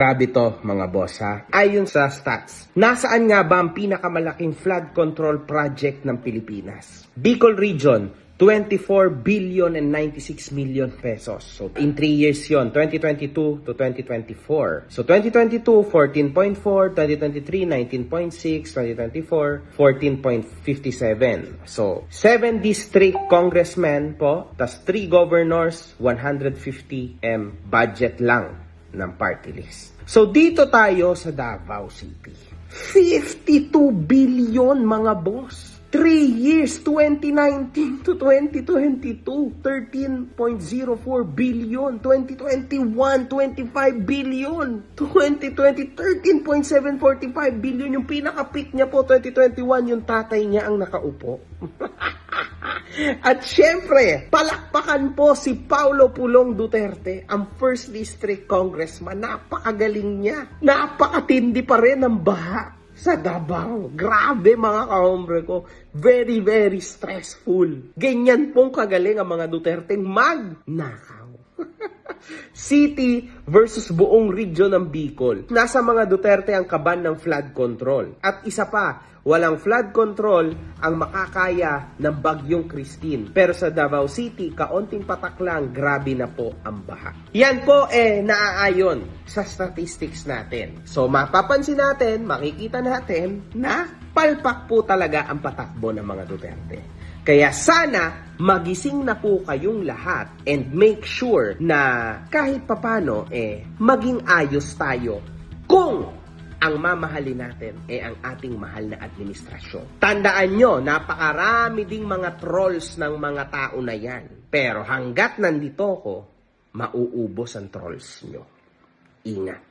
Grabe to mga boss ha. Ayon sa stats, nasaan nga ba ang pinakamalaking flood control project ng Pilipinas? Bicol Region, 24 billion and 96 million pesos. So in 3 years yon 2022 to 2024. So 2022, 14.4, 2023, 19.6, 2024, 14.57. So 7 district congressmen po, tas 3 governors, 150 M budget lang ng party list. So dito tayo sa Davao City. 52 billion mga boss. 3 years, 2019 to 2022, 13.04 billion, 2021, 25 billion, 2020, 13.745 billion, yung pinaka-peak niya po, 2021, yung tatay niya ang nakaupo. At syempre, palakpakan po si Paulo Pulong Duterte, ang First District Congressman. Napakagaling niya. Napakatindi pa rin ng baha sa Davao. Grabe mga kahombre ko. Very, very stressful. Ganyan pong kagaling ang mga Duterte magnakaw. City versus buong region ng Bicol. Nasa mga Duterte ang kaban ng flood control. At isa pa, walang flood control ang makakaya ng bagyong Christine. Pero sa Davao City, kaunting patak lang, grabe na po ang baha. Yan po eh naaayon sa statistics natin. So mapapansin natin, makikita natin na palpak po talaga ang patakbo ng mga Duterte. Kaya sana magising na po kayong lahat and make sure na kahit papano eh maging ayos tayo kung ang mamahalin natin eh ang ating mahal na administrasyon. Tandaan nyo, napakarami ding mga trolls ng mga tao na yan. Pero hanggat nandito ko, mauubos ang trolls nyo. Ingat.